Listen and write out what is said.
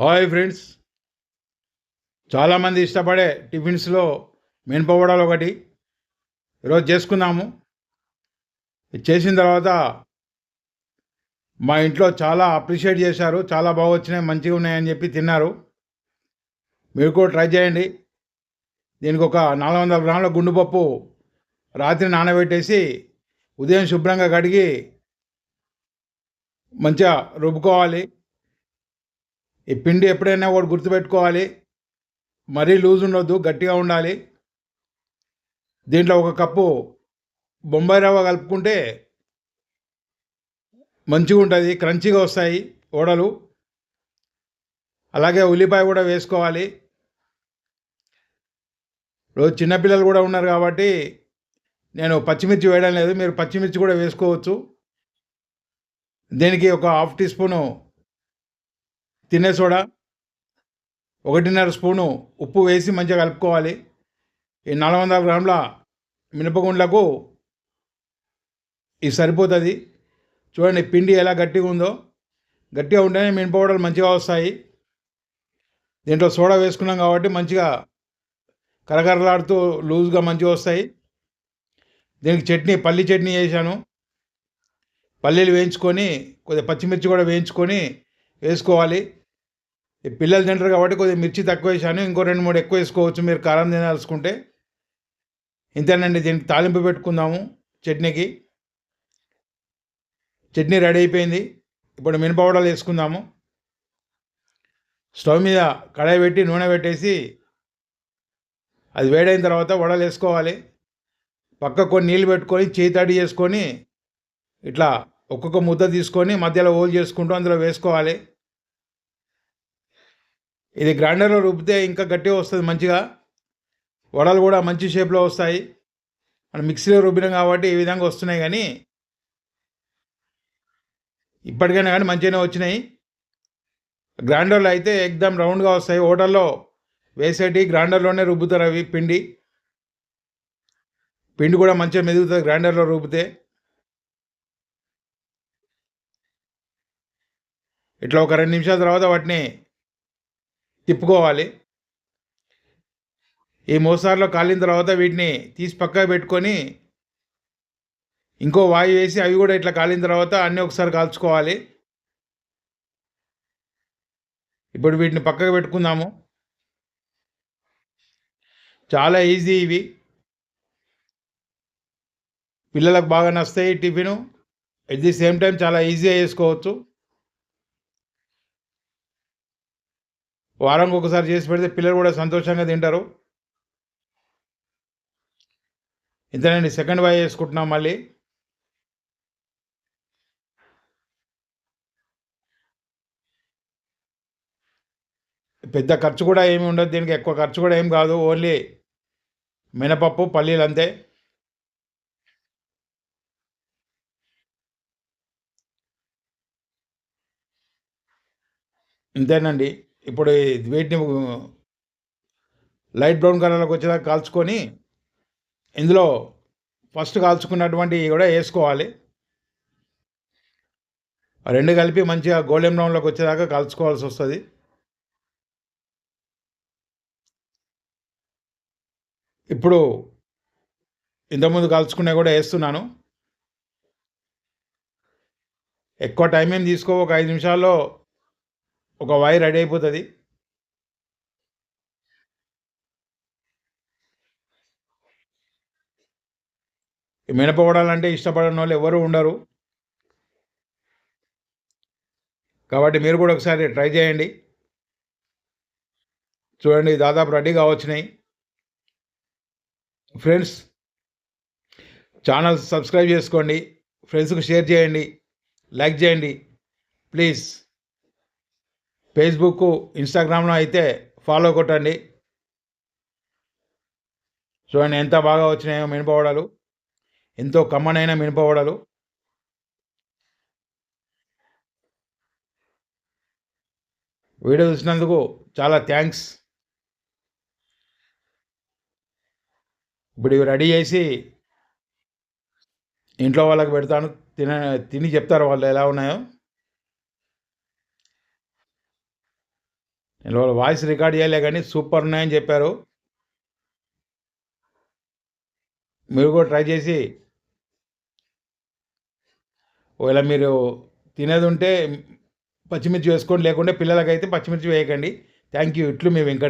Hi friends. చాలామంది ఇష్టపడే టిఫిన్స్లో మినపవడాలు ఒకటి ఈరోజు చేసుకున్నాము చేసిన తర్వాత మా ఇంట్లో చాలా అప్రిషియేట్ చేశారు. చాలా బాగా వచ్చినాయి మంచిగా ఉన్నాయని చెప్పి తిన్నారు. మీరు కూడా ట్రై చేయండి. దీనికి ఒక నాలుగు వందల గ్రాముల గుండుపప్పు రాత్రి నానబెట్టేసి ఉదయం శుభ్రంగా కడిగి మంచిగా రుబ్బుకోవాలి. ఈ పిండి ఎప్పుడైనా కూడా గుర్తుపెట్టుకోవాలి. మరీ లూజ్ ఉండొద్దు గట్టిగా ఉండాలి. దీంట్లో ఒక కప్పు బొంబాయి రవ్వ కలుపుకుంటే మంచిగా ఉంటుంది క్రంచీగా వస్తాయి ఓడలు. అలాగే ఉల్లిపాయ కూడా వేసుకోవాలి. రోజు చిన్నపిల్లలు కూడా ఉన్నారు కాబట్టి నేను పచ్చిమిర్చి వేయడం లేదు మీరు పచ్చిమిర్చి కూడా వేసుకోవచ్చు. దీనికి ఒక హాఫ్ టీ స్పూను తినే సోడా ఒకటిన్నర స్పూను ఉప్పు వేసి మంచిగా కలుపుకోవాలి. ఈ నాలుగు వందల గ్రాముల మినపగుండ్లకు ఇది సరిపోతుంది. చూడండి పిండి ఎలా గట్టిగా ఉందో. గట్టిగా ఉంటేనే మినపవడలు మంచిగా వస్తాయి. దీంట్లో సోడా వేసుకున్నాం కాబట్టి మంచిగా కరకరలాడుతూ లూజ్గా మంచిగా వస్తాయి. దీనికి చట్నీ పల్లి చట్నీ చేశాను. పల్లీలు వేయించుకొని కొద్దిగా పచ్చిమిర్చి కూడా వేయించుకొని వేసుకోవాలి. పిల్లలు తింటారు కాబట్టి కొద్దిగా మిర్చి తక్కువ వేసాను. ఇంకో రెండు మూడు ఎక్కువ వేసుకోవచ్చు. మీరు కారం తినాల్సుకుంటే. ఇంతేనండి. దీనికి తాలింపు పెట్టుకుందాము చట్నీకి. చట్నీ రెడీ అయిపోయింది. ఇప్పుడు మినపవడలు వేసుకుందాము. స్టవ్ మీద కడాయి పెట్టి నూనె పెట్టేసి అది వేడైన తర్వాత వడలు వేసుకోవాలి. పక్క కొన్ని నీళ్ళు పెట్టుకొని చేయి తడి చేసుకొని ఇట్లా ఒక్కొక్క ముద్ద తీసుకొని మధ్యలో హోల్ చేసుకుంటూ అందులో వేసుకోవాలి. ఇది గ్రైండర్లో రుబ్బితే ఇంకా గట్టిగా వస్తుంది మంచిగా. వడలు కూడా మంచి షేప్లో వస్తాయి. మనం మిక్సీలో రుబ్బినాం కాబట్టి ఈ విధంగా వస్తున్నాయి కానీ ఇప్పటికైనా కానీ మంచిగానే వచ్చినాయి. గ్రైండర్లో అయితే ఎగ్దాం రౌండ్గా వస్తాయి. హోటల్లో వేసేటి గ్రైండర్లోనే రుబ్బుతారు అవి పిండి. పిండి కూడా మంచిగా మెదుగుతుంది గ్రైండర్లో రుబ్బితే. ఇట్లా ఒక రెండు నిమిషాల తర్వాత వాటిని తిప్పుకోవాలి. ఈ మోసార్లో కాలిన తర్వాత వీటిని తీసి పక్కకు పెట్టుకొని ఇంకో వాయు వేసి అవి కూడా ఇట్లా కాలిన తర్వాత అన్నీ ఒకసారి కాల్చుకోవాలి. ఇప్పుడు వీటిని పక్కకు పెట్టుకుందాము. చాలా ఈజీ ఇవి. పిల్లలకు బాగా నస్తాయి tiffin. At the same time చాలా ఈజీగా చేసుకోవచ్చు. వారానికి ఒకసారి చేసి పెడితే పిల్లలు కూడా సంతోషంగా తింటారు. ఇంతేనండి సెకండ్ వాయి వేసుకుంటున్నాం మళ్ళీ. పెద్ద ఖర్చు కూడా ఏమి ఉండదు దీనికి ఎక్కువ ఖర్చు కూడా ఏం కాదు ఓన్లీ మినపప్పు పల్లీలు అంతే. ఇంతేనండి. ఇప్పుడు వీటిని లైట్ బ్రౌన్ కలర్లోకి వచ్చేదాకా కాల్చుకొని ఇందులో ఫస్ట్ కాల్చుకున్నటువంటి కూడా వేసుకోవాలి. రెండు కలిపి మంచిగా గోల్డెన్ బ్రౌన్లోకి వచ్చేదాకా కాల్చుకోవాల్సి వస్తుంది. ఇప్పుడు ఇంతకుముందు కాల్చుకునే కూడా వేస్తున్నాను. ఎక్కువ టైం ఏం తీసుకో ఒక ఐదు నిమిషాల్లో ఒక వైర్ రెడీ అయిపోతుంది. మినపవడాలంటే ఇష్టపడని వాళ్ళు ఎవరు ఉండరు. కాబట్టి మీరు కూడా ఒకసారి ట్రై చేయండి. చూడండి దాదాపు రెడీగా వచ్చినాయి ఫ్రెండ్స్ ఛానల్ సబ్స్క్రైబ్ చేసుకోండి. ఫ్రెండ్స్కి షేర్ చేయండి. లైక్ చేయండి. ప్లీజ్. ఫేస్బుక్ ఇన్స్టాగ్రామ్లో అయితే ఫాలో కొట్టండి. చూడండి ఎంత బాగా వచ్చినాయో మినపవడలు ఎంతో కమ్మనైన మినపవడలు. వీడియో చూసినందుకు చాలా థ్యాంక్స్. ఇప్పుడు ఇవి రెడీ చేసి ఇంట్లో వాళ్ళకి పెడతాను. తిన తిని చెప్తారు వాళ్ళు ఎలా ఉన్నాయో. వాళ్ళు వాయిస్ రికార్డ్ చేయలే కానీ సూపర్ ఉన్నాయని చెప్పారు. మీరు కూడా ట్రై చేసి ఒకవేళ మీరు తినేది ఉంటే పచ్చిమిర్చి వేసుకోండి లేకుంటే పిల్లలకైతే పచ్చిమిర్చి వేయకండి. థ్యాంక్ యూ ఇట్లు మీ వెంకట